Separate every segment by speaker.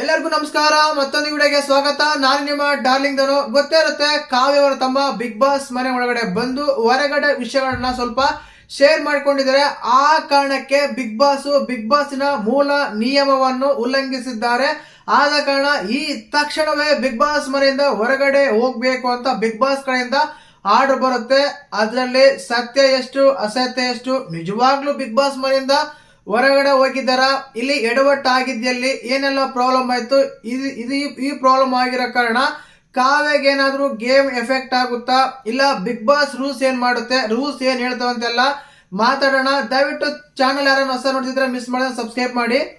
Speaker 1: ಎಲ್ಲರಿಗೂ ನಮಸ್ಕಾರ, ಮತ್ತೊಂದು ವಿಡಿಯೋಗೆ ಸ್ವಾಗತ. ನಾನು ನಿಮ್ಮ ಡಾರ್ಲಿಂಗ್ ದನು. ಗೊತ್ತೇ ಇರುತ್ತೆ ಕಾವ್ಯ ಅವರ ತಮ್ಮ ಬಿಗ್ ಬಾಸ್ ಮನೆ ಒಳಗಡೆ ಬಂದು ಹೊರಗಡೆ ವಿಷಯಗಳನ್ನ ಸ್ವಲ್ಪ ಶೇರ್ ಮಾಡ್ಕೊಂಡಿದ್ದಾರೆ. ಆ ಕಾರಣಕ್ಕೆ ಬಿಗ್ ಬಾಸ್, ಬಿಗ್ ಬಾಸ್ನ ಮೂಲ ನಿಯಮವನ್ನು ಉಲ್ಲಂಘಿಸಿದ್ದಾರೆ. ಆದ ಕಾರಣ ಈ ತಕ್ಷಣವೇ ಬಿಗ್ ಬಾಸ್ ಮನೆಯಿಂದ ಹೊರಗಡೆ ಹೋಗ್ಬೇಕು ಅಂತ ಬಿಗ್ ಬಾಸ್ ಕಡೆಯಿಂದ ಆರ್ಡರ್ ಬರುತ್ತೆ. ಅದರಲ್ಲಿ ಸತ್ಯ ಎಷ್ಟು, ಅಸತ್ಯ ಎಷ್ಟು, ನಿಜವಾಗ್ಲೂ ಬಿಗ್ ಬಾಸ್ ಮನೆಯಿಂದ ಹೊರಗಡೆ ಹೋಗಿದ್ದಾರ? ಇಲ್ಲಿ ಎಡವಟ್ಟು ಆಗಿದ್ದಲ್ಲಿ ಏನೆಲ್ಲ ಪ್ರಾಬ್ಲಮ್ ಆಯಿತು? ಇದು ಇದು ಈ- ಪ್ರಾಬ್ಲಮ್ ಆಗಿರೋ ಕಾರಣ ಕಾವ್ಯಗೆ ಏನಾದರೂ ಗೇಮ್ ಎಫೆಕ್ಟ್ ಆಗುತ್ತಾ? ಇಲ್ಲ ಬಿಗ್ ಬಾಸ್ ರೂಲ್ಸ್ ಏನು ಮಾಡುತ್ತೆ? ರೂಲ್ಸ್ ಏನು ಹೇಳ್ತಾವ ಅಂತೆಲ್ಲ ಮಾತಾಡೋಣ. ದಯವಿಟ್ಟು ಚಾನಲ್ ಯಾರನ್ನು ಹೊಸ ನೋಡ್ತಿದ್ರೆ ಮಿಸ್ ಮಾಡಿದ್ರೆ ಸಬ್ಸ್ಕ್ರೈಬ್ ಮಾಡಿ.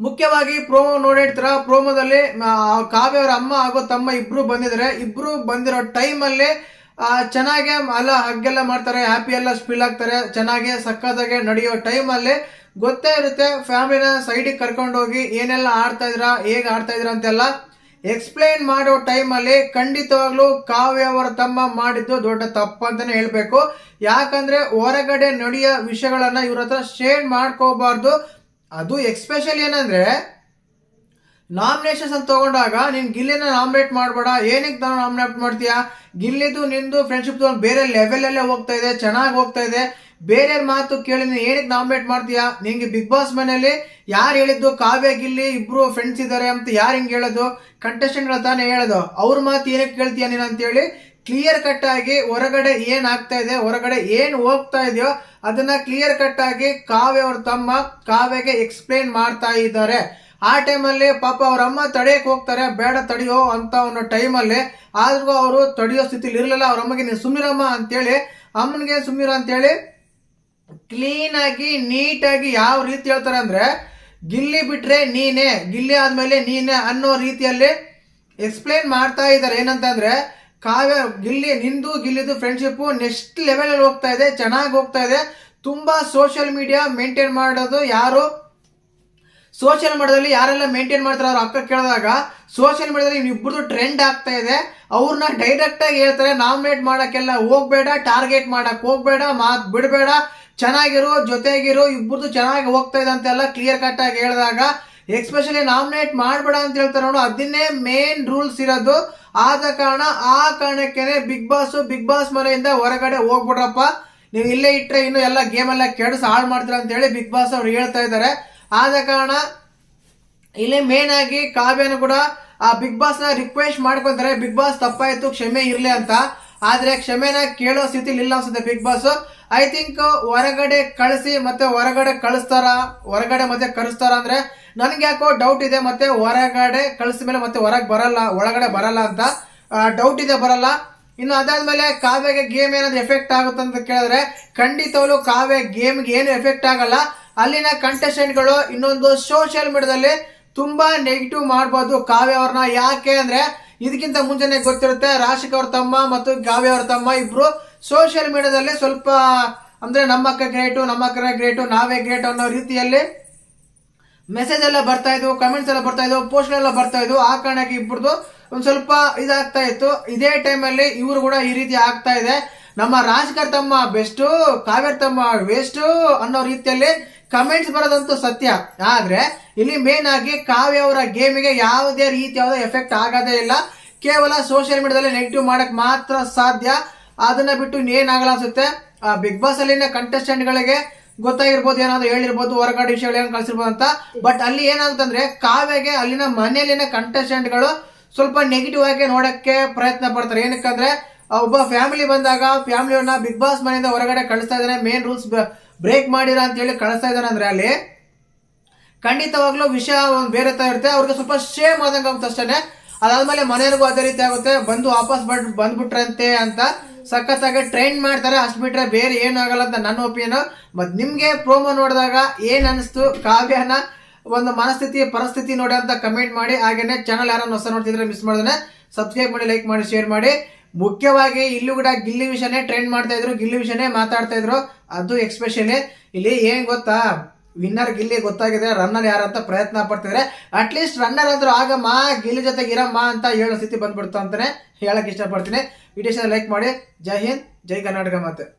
Speaker 1: ಮುಖ್ಯವಾಗಿ ಪ್ರೋಮೋ ನೋಡಿರ್ತೀರ? ಪ್ರೋಮೋದಲ್ಲಿ ಕಾವ್ಯ ಅವರ ಅಮ್ಮ ಹಾಗೂ ತಮ್ಮ ಇಬ್ರು ಬಂದಿದ್ದಾರೆ. ಇಬ್ರು ಬಂದಿರೋ ಟೈಮಲ್ಲಿ ಚೆನ್ನಾಗೆ ಎಲ್ಲ ಹಗ್ಗೆಲ್ಲ ಮಾಡ್ತಾರೆ ಹ್ಯಾಪಿ ಎಲ್ಲ ಸ್ಪಿಲ್ ಆಗ್ತಾರೆ, ಚೆನ್ನಾಗೆ ಸಕ್ಕತ್ತಾಗೆ ನಡೆಯೋ ಟೈಮಲ್ಲಿ ಗೊತ್ತೇ ಇರುತ್ತೆ ಫ್ಯಾಮಿಲಿನ ಸೈಡಿಗೆ ಕರ್ಕೊಂಡು ಹೋಗಿ ಏನೆಲ್ಲ ಆಡ್ತಾ ಇದ್ರ ಹೇಗೆ ಆಡ್ತಾ ಇದ್ರ ಅಂತೆಲ್ಲ ಎಕ್ಸ್ಪ್ಲೈನ್ ಮಾಡೋ ಟೈಮಲ್ಲಿ ಖಂಡಿತವಾಗ್ಲೂ ಕಾವ್ಯ ಅವರ ತಮ್ಮ ಮಾಡಿದ್ದು ದೊಡ್ಡ ತಪ್ಪು ಅಂತಾನೆ ಹೇಳಬೇಕು. ಯಾಕಂದ್ರೆ ಹೊರಗಡೆ ನಡೆಯೋ ವಿಷಯಗಳನ್ನ ಇವ್ರ ಹತ್ರ ಶೇರ್ ಮಾಡ್ಕೋಬಾರ್ದು. ಅದು ಎಕ್ಸ್ಪೆಷಲಿ ಏನಂದ್ರೆ ನಾಮಿನೇಷನ್ಸ್ ತಗೊಂಡಾಗ ನೀನು ಗಿಲ್ಲಿನ ನಾಮಿನೇಟ್ ಮಾಡಬೇಡ. ಏನಕ್ಕೆ ನಾನು ನಾಮಿನೇಟ್ ಮಾಡ್ತೀಯಾ? ಗಿಲ್ಲಿದು, ನಿಂದು ಫ್ರೆಂಡ್ಶಿಪ್ ತಗೊಂಡು ಬೇರೆ ಲೆವೆಲಲ್ಲೇ ಹೋಗ್ತಾ ಇದೆ, ಚೆನ್ನಾಗಿ ಹೋಗ್ತಾ ಇದೆ. ಬೇರೆ ಮಾತು ಕೇಳಿ ನೀನು ಏನಕ್ಕೆ ನಾಮಿನೇಟ್ ಮಾಡ್ತೀಯಾ? ನಿಂಗೆ ಬಿಗ್ ಬಾಸ್ ಮನೆಯಲ್ಲಿ ಯಾರು ಹೇಳಿದ್ದು? ಕಾವ್ಯ, ಗಿಲ್ಲಿ ಇಬ್ರು ಫ್ರೆಂಡ್ಸ್ ಇದ್ದಾರೆ ಅಂತ ಯಾರು ಹಿಂಗೆ ಹೇಳೋದು? ಕಂಟೆಸ್ಟೆಂಟ್ಗಳು ತಾನೇ ಹೇಳೋದು. ಅವ್ರ ಮಾತು ಏನಕ್ಕೆ ಕೇಳ್ತೀಯ ನೀನು ಅಂತೇಳಿ ಕ್ಲಿಯರ್ ಕಟ್ ಆಗಿ ಹೊರಗಡೆ ಏನಾಗ್ತಾ ಇದೆ, ಹೊರಗಡೆ ಏನು ಹೋಗ್ತಾ ಇದೆಯೋ ಅದನ್ನ ಕ್ಲಿಯರ್ ಕಟ್ ಆಗಿ ಕಾವ್ಯ ಅವ್ರ ತಮ್ಮ ಕಾವ್ಯಗೆ ಎಕ್ಸ್ಪ್ಲೇನ್ ಮಾಡ್ತಾ ಇದ್ದಾರೆ. ಆ ಟೈಮಲ್ಲಿ ಪಾಪ ಅವ್ರ ಅಮ್ಮ ತಡೆಯಕ್ಕೆ ಹೋಗ್ತಾರೆ, ಬೇಡ ತಡೆಯೋ ಅಂತ ಒಂದು ಟೈಮಲ್ಲಿ. ಆದ್ರೂ ಅವರು ತಡೆಯೋ ಸ್ಥಿತಿಲಿ ಇರಲಿಲ್ಲ. ಅವ್ರ ಅಮ್ಮಗೆ, ನೀನು ಸುಮ್ಮಿರಮ್ಮ ಅಂತೇಳಿ, ಅಮ್ಮನಿಗೆ ಸುಮ್ಮಿರ ಅಂತೇಳಿ ಕ್ಲೀನ್ ಆಗಿ, ನೀಟಾಗಿ ಯಾವ ರೀತಿ ಹೇಳ್ತಾರೆ ಅಂದರೆ, ಗಿಲ್ಲಿ ಬಿಟ್ರೆ ನೀನೇ, ಗಿಲ್ಲಿ ಆದಮೇಲೆ ನೀನೇ ಅನ್ನೋ ರೀತಿಯಲ್ಲಿ ಎಕ್ಸ್ಪ್ಲೇನ್ ಮಾಡ್ತಾ ಇದ್ದಾರೆ. ಏನಂತಂದ್ರೆ, ಕಾವ್ಯ ಗಿಲ್ಲಿ, ನಿಂದು, ಗಿಲ್ಲಿದು ಫ್ರೆಂಡ್ಶಿಪ್ ನೆಕ್ಸ್ಟ್ ಲೆವೆಲಲ್ಲಿ ಹೋಗ್ತಾ ಇದೆ, ಚೆನ್ನಾಗಿ ಹೋಗ್ತಾ ಇದೆ. ತುಂಬಾ ಸೋಷಿಯಲ್ ಮೀಡಿಯಾ ಮೇಂಟೈನ್ ಮಾಡೋದು ಯಾರು? ಸೋಷಿಯಲ್ ಮೀಡಿಯಾದಲ್ಲಿ ಯಾರೆಲ್ಲ ಮೇಂಟೈನ್ ಮಾಡ್ತಾರೆ ಅವ್ರ ಅಕ್ಕ ಕೇಳಿದಾಗ, ಸೋಷಿಯಲ್ ಮೀಡಿಯಾದಲ್ಲಿ ಇಬ್ಬರದು ಟ್ರೆಂಡ್ ಆಗ್ತಾ ಇದೆ. ಅವ್ರನ್ನ ಡೈರೆಕ್ಟ್ ಆಗಿ ಹೇಳ್ತಾರೆ ನಾಮಿನೇಟ್ ಮಾಡೋಕ್ಕೆಲ್ಲ ಹೋಗ್ಬೇಡ ಟಾರ್ಗೆಟ್ ಮಾಡಕ್ ಹೋಗ್ಬೇಡ, ಮಾತ್ ಬಿಡಬೇಡ. ಚೆನ್ನಾಗಿರೋ ಜೊತೆಗಿರು ಇಬ್ಬರದು ಚೆನ್ನಾಗಿ ಹೋಗ್ತಾ ಇದೆ ಅಂತೆಲ್ಲ ಕ್ಲಿಯರ್ ಕಟ್ ಆಗಿ ಹೇಳಿದಾಗ ಎಕ್ಸ್ಪೆಷಲಿ ನಾಮಿನೇಟ್ ಮಾಡಬೇಡ ಅಂತ ಹೇಳ್ತಾರೆ ನೋಡು, ಅದನ್ನೇ ಮೇನ್ ರೂಲ್ಸ್ ಇರೋದು. ಆದ ಕಾರಣ ಆ ಕಾರಣಕ್ಕೇನೆ ಬಿಗ್ ಬಾಸ್ ಬಿಗ್ ಬಾಸ್ ಮನೆಯಿಂದ ಹೊರಗಡೆ ಹೋಗ್ಬಿಡ್ರಪ್ಪ ನೀವು ಇಲ್ಲೇ ಇಟ್ರೆ ಇನ್ನು ಎಲ್ಲ ಗೇಮ್ ಎಲ್ಲ ಕೆಡಿಸ್ ಹಾಳು ಮಾಡ್ತೀರ ಅಂತ ಹೇಳಿ ಬಿಗ್ ಬಾಸ್ ಅವ್ರು ಹೇಳ್ತಾ ಇದ್ದಾರೆ. ಆದ ಕಾರಣ ಇಲ್ಲಿ ಮೇನ್ ಆಗಿ ಕಾವ್ಯನು ಕೂಡ ಆ ಬಿಗ್ ಬಾಸ್ನ ರಿಕ್ವೆಸ್ಟ್ ಮಾಡ್ಕೊಂತಾರೆ. ಬಿಗ್ ಬಾಸ್ ತಪ್ಪಾಯ್ತು, ಕ್ಷಮೆ ಇರ್ಲಿ ಅಂತ. ಆದ್ರೆ ಕ್ಷಮೆನ ಕೇಳೋ ಸ್ಥಿತಿಲಿ ಇಲ್ಲ ಅನ್ಸುತ್ತೆ ಬಿಗ್ ಬಾಸ್ ಐ ಥಿಂಕ್ ಹೊರಗಡೆ ಕಳಿಸಿ ಮತ್ತೆ ಹೊರಗಡೆ ಕಳಿಸ್ತಾರ? ಹೊರಗಡೆ ಮತ್ತೆ ಕಳಿಸ್ತಾರ ಅಂದ್ರೆ ನನ್ಗೆ ಯಾಕೋ ಡೌಟ್ ಇದೆ, ಮತ್ತೆ ಹೊರಗಡೆ ಕಳಿಸಿದ ಮೇಲೆ ಮತ್ತೆ ಹೊರಗೆ ಬರಲ್ಲ, ಒಳಗಡೆ ಬರಲ್ಲ ಅಂತ ಡೌಟ್ ಇದೆ, ಬರಲ್ಲ. ಇನ್ನು ಅದಾದ್ಮೇಲೆ ಕಾವ್ಯಗೆ ಗೇಮ್ ಏನಾದ್ರು ಎಫೆಕ್ಟ್ ಆಗುತ್ತೆ ಅಂತ ಕೇಳಿದ್ರೆ ಖಂಡಿತವಲ್ಲೂ ಕಾವ್ಯ ಗೇಮ್ಗೆ ಏನು ಎಫೆಕ್ಟ್ ಆಗಲ್ಲ. ಅಲ್ಲಿನ ಕಂಟೆಸ್ಟೆಂಟ್ಗಳು ಇನ್ನೊಂದು ಸೋಷಿಯಲ್ ಮೀಡಿಯಾದಲ್ಲಿ ತುಂಬಾ ನೆಗೆಟಿವ್ ಮಾಡ್ಬೋದು ಕಾವ್ಯ ಅವ್ರನ್ನ. ಯಾಕೆ ಅಂದ್ರೆ ಇದಕ್ಕಿಂತ ಮುಂಚೆನೆ ಗೊತ್ತಿರುತ್ತೆ, ರಾಶಿಕ್ ಅವ್ರ ತಮ್ಮ ಮತ್ತು ಕಾವ್ಯ ಅವ್ರ ತಮ್ಮ ಇಬ್ರು ಸೋಷಿಯಲ್ ಮೀಡಿಯಾದಲ್ಲಿ ಸ್ವಲ್ಪ, ಅಂದ್ರೆ ನಮ್ಮಕ್ಕ ಗ್ರೇಟು ನಮ್ಮ ಅಕ್ಕ ಗ್ರೇಟು ನಾವೇ ಗ್ರೇಟ್ ಅನ್ನೋ ರೀತಿಯಲ್ಲಿ ಮೆಸೇಜ್ ಎಲ್ಲ ಬರ್ತಾ ಇದ್ವು ಕಮೆಂಟ್ಸ್ ಎಲ್ಲ ಬರ್ತಾ ಇದ್ವು ಪೋಸ್ಟ್ ಎಲ್ಲ ಬರ್ತಾ ಇದ್ವು. ಆ ಕಾರಣಕ್ಕೆ ಇಬ್ಬರದು ಒಂದ್ ಸ್ವಲ್ಪ ಇದಾಗ್ತಾ ಇತ್ತು. ಇದೇ ಟೈಮಲ್ಲಿ ಇವರು ಕೂಡ ಈ ರೀತಿ ಆಗ್ತಾ ಇದೆ. ನಮ್ಮ ರಾಜ್ಕರ್ ತಮ್ಮ ಬೆಸ್ಟು ಕಾವೇರ್ ತಮ್ಮ ವೇಸ್ಟು ಅನ್ನೋ ರೀತಿಯಲ್ಲಿ ಕಮೆಂಟ್ಸ್ ಬರೋದಂತೂ ಸತ್ಯ. ಆದ್ರೆ, ಇಲ್ಲಿ ಮೇನ್ ಆಗಿ ಕಾವ್ಯ ಅವರ ಗೇಮಿಗೆ ಯಾವುದೇ ರೀತಿಯಾದ ಎಫೆಕ್ಟ್ ಆಗದೇ ಇಲ್ಲ. ಕೇವಲ ಸೋಷಿಯಲ್ ಮೀಡಿಯಾದಲ್ಲಿ ನೆಗೆಟಿವ್ ಮಾಡಕ್ ಮಾತ್ರ ಸಾಧ್ಯ. ಅದನ್ನ ಬಿಟ್ಟು ಇನ್ನೇನಾಗಲ್ಲ ಅನ್ಸುತ್ತೆ? ಬಿಗ್ ಬಾಸ್ ಅಲ್ಲಿನ ಕಂಟೆಸ್ಟೆಂಟ್ ಗಳಿಗೆ ಗೊತ್ತಾಗಿರ್ಬೋದು, ಏನಾದ್ರು ಹೇಳಿರ್ಬೋದು, ಹೊರಗಡೆ ವಿಷಯಗಳು ಏನು ಕಳ್ಸಿರ್ಬೋದು ಅಂತ. ಬಟ್ ಅಲ್ಲಿ ಏನಾಗುತ್ತಂದ್ರೆ ಕಾವ್ಯಗೆ ಅಲ್ಲಿನ ಮನೆಯಲ್ಲಿನ ಕಂಟೆಸ್ಟೆಂಟ್ಗಳು ಸ್ವಲ್ಪ ನೆಗೆಟಿವ್ ಆಗಿ ನೋಡಕ್ಕೆ ಪ್ರಯತ್ನ ಪಡ್ತಾರೆ. ಏನಕ್ಕಂದ್ರೆ ಒಬ್ಬ ಫ್ಯಾಮಿಲಿ ಬಂದಾಗ ಫ್ಯಾಮಿಲಿಯನ್ನ ಬಿಗ್ ಬಾಸ್ ಮನೆಯಿಂದ ಹೊರಗಡೆ ಕಳಿಸ್ತಾ ಇದ್ದಾರೆ ಮೇನ್ ರೂಲ್ಸ್ ಬ್ರೇಕ್ ಮಾಡಿರ ಅಂತ ಹೇಳಿ ಕಳಿಸ್ತಾ ಇದ್ದಾನೆ ಅಂದ್ರೆ ಅಲ್ಲಿ. ಖಂಡಿತವಾಗ್ಲೂ ವಿಷಯ ಒಂದು ಬೇರೆ ತರ ಇರುತ್ತೆ. ಅವ್ರಿಗೆ ಸ್ವಲ್ಪ ಶೇಮ್ ಆದಂಗೆ ಆಗುತ್ತೆ ಅಷ್ಟೇ ಅದಾದ್ಮೇಲೆ ಮನೆಯವ್ರಿಗೂ ಅದೇ ರೀತಿ ಆಗುತ್ತೆ. ಬಂದು ವಾಪಸ್ ಬಂದ್ ಬಂದ್ಬಿಟ್ರಂತೆ ಅಂತ ಸಖತ್ತಾಗಿ ಟ್ರೈನ್ ಮಾಡ್ತಾರೆ. ಅಷ್ಟು ಬಿಟ್ರೆ ಬೇರೆ ಏನು ಆಗಲ್ಲ ಅಂತ ನನ್ನ ಒಪಿನಿಯನ್ ಮತ್ತು ನಿಮಗೆ ಪ್ರೋಮೋ ನೋಡಿದಾಗ ಏನ್ ಅನಿಸ್ತು? ಕಾವ್ಯನ ಒಂದು ಮನಸ್ಥಿತಿ, ಪರಿಸ್ಥಿತಿ ನೋಡಿ ಅಂತ ಕಮೆಂಟ್ ಮಾಡಿ. ಹಾಗೇನೆ ಚಾನಲ್ ಯಾರನ್ನ ಹೊಸ ನೋಡ್ತಿದ್ರೆ ಮಿಸ್ ಮಾಡಿದ್ರೆ ಸಬ್ಸ್ಕ್ರೈಬ್ ಮಾಡಿ ಲೈಕ್ ಮಾಡಿ ಶೇರ್ ಮಾಡಿ. ಮುಖ್ಯವಾಗಿ ಇಲ್ಲೂ ಕೂಡ ಗಿಲ್ಲಿ ವಿಷಯನೇ ಟ್ರೆಂಡ್ ಮಾಡ್ತಾ ಇದ್ರು, ಗಿಲ್ಲಿ ವಿಷಯನೇ ಮಾತಾಡ್ತಾ ಇದ್ರು. ಅದು ಎಕ್ಸ್ಪೆಷಲಿ ಇಲ್ಲಿ ಏನ್ ಗೊತ್ತಾ? ವಿನ್ನರ್ ಗಿಲ್ಲಿ ಗೊತ್ತಾಗಿದೆ ರನ್ನರ್ ಯಾರಂತ ಪ್ರಯತ್ನ ಪಡ್ತಿದ್ರೆ. ಅಟ್ಲೀಸ್ಟ್ ರನ್ನರ್ ಆದ್ರೂ ಆಗಮ್ಮ, ಗಿಲ್ಲಿ ಜೊತೆಗೆ ಇರಮ್ಮ ಅಂತ ಹೇಳೋ ಸ್ಥಿತಿ ಬಂದ್ಬಿಡ್ತು ಅಂತಾನೆ ಹೇಳಕ್ ಇಷ್ಟಪಡ್ತೀನಿ. ವಿಡಿಯೋ ಲೈಕ್ ಮಾಡಿ. ಜೈ ಹಿಂದ್, ಜೈ ಕರ್ನಾಟಕ ಮತ್ತೆ